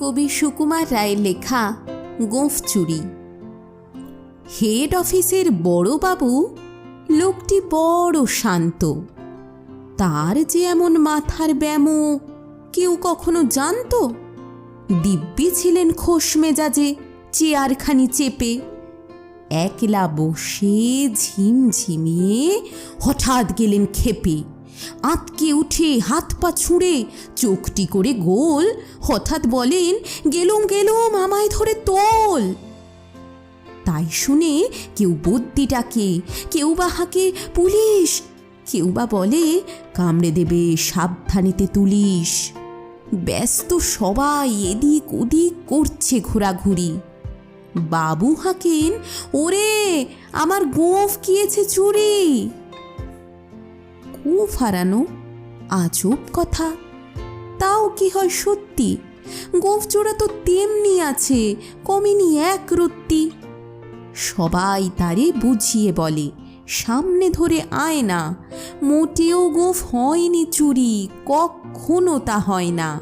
কবি সুকুমার রায়ের লেখা গোঁফ চুরি। হেড অফিসের বড়বাবু লোকটি বড় শান্ত। তার যে এমন মাথার ব্যামো কেউ কখনো জানতো? দিব্যি ছিলেন খোশ মেজাজে চেয়ারখানি চেপে। একলা বসে ঝিমঝিমিয়ে হঠাৎ গেলেন খেপে। আতকে উঠে হাত পা ছুঁড়ে চোখটি করে গোল। হঠাৎ বলেন, গেলুম গেলুম, আমায় ধরে তোল। তাই শুনে কেউ বদ্যি ডাকে কেউ বা হাঁকে পুলিশ, কেউ বা বলে, কামড়ে দেবে, সাবধানেতে তুলিস। ব্যস্ত সবাই এদিক ওদিক করছে ঘোরাঘুরি। বাবু হাঁকেন, ওরে, আমার গোঁফ গিয়েছে চুরি। গোঁফ হারানো আজব কথা। তাও কি হয় সত্যি? গোঁফ জোড়া তো তেমনি আছে, কমেনি এক রত্তি। সবাই তারে বুঝিয়ে বলে, সামনে ধরে আয় না, মোটেও গোঁফ হয়নি চুরি, কখনো তা হয় না।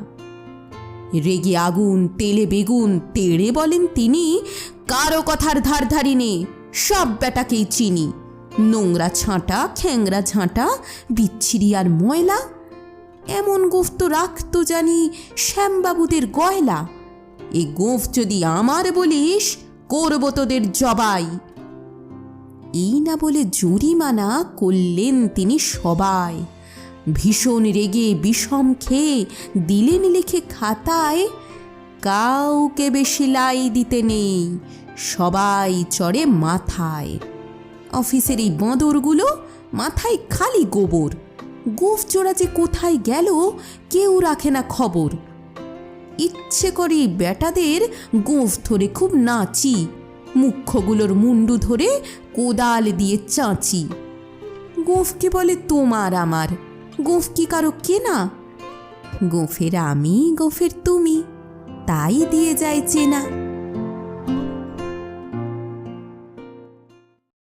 রেগে আগুন, তেলে বেগুন, তেড়ে বলেন তিনি, কারও কথার ধার ধারি নে সব বেটাকেই চিনি। নোংরা ছাঁটা খ্যাংরা ঝাঁটা, বিচ্ছিরি আর ময়লা। এমন গোফ তো রাখতো জানি শ্যামবাবুদের গয়লা। এ গোফ যদি আমার বলিস, করব তোদের জবাই। এই না বলে জরিমানা করলেন তিনি সবাই। ভীষণ রেগে বিষম খেয়ে দিলেন লিখে খাতায়, কাউকে বেশি লাই দিতে নেই, সবাই চড়ে মাথায়। অফিসের এই বাঁদরগুলো মাথায় খালি গোবর। গোফ জোড়া যে কোথায় গেল, কেউ রাখে না খবর। ইচ্ছে করে বেটাদের গোঁফ ধরে খুব নাচি, মুখ্যগুলোর মুন্ডু ধরে কোদাল দিয়ে চাঁচি। গোঁফকে বলে, তোমার আমার। গোঁফ কি কারও কেনা? গোঁফের আমি, গোঁফের তুমি। তাই দিয়ে যায় চেনা।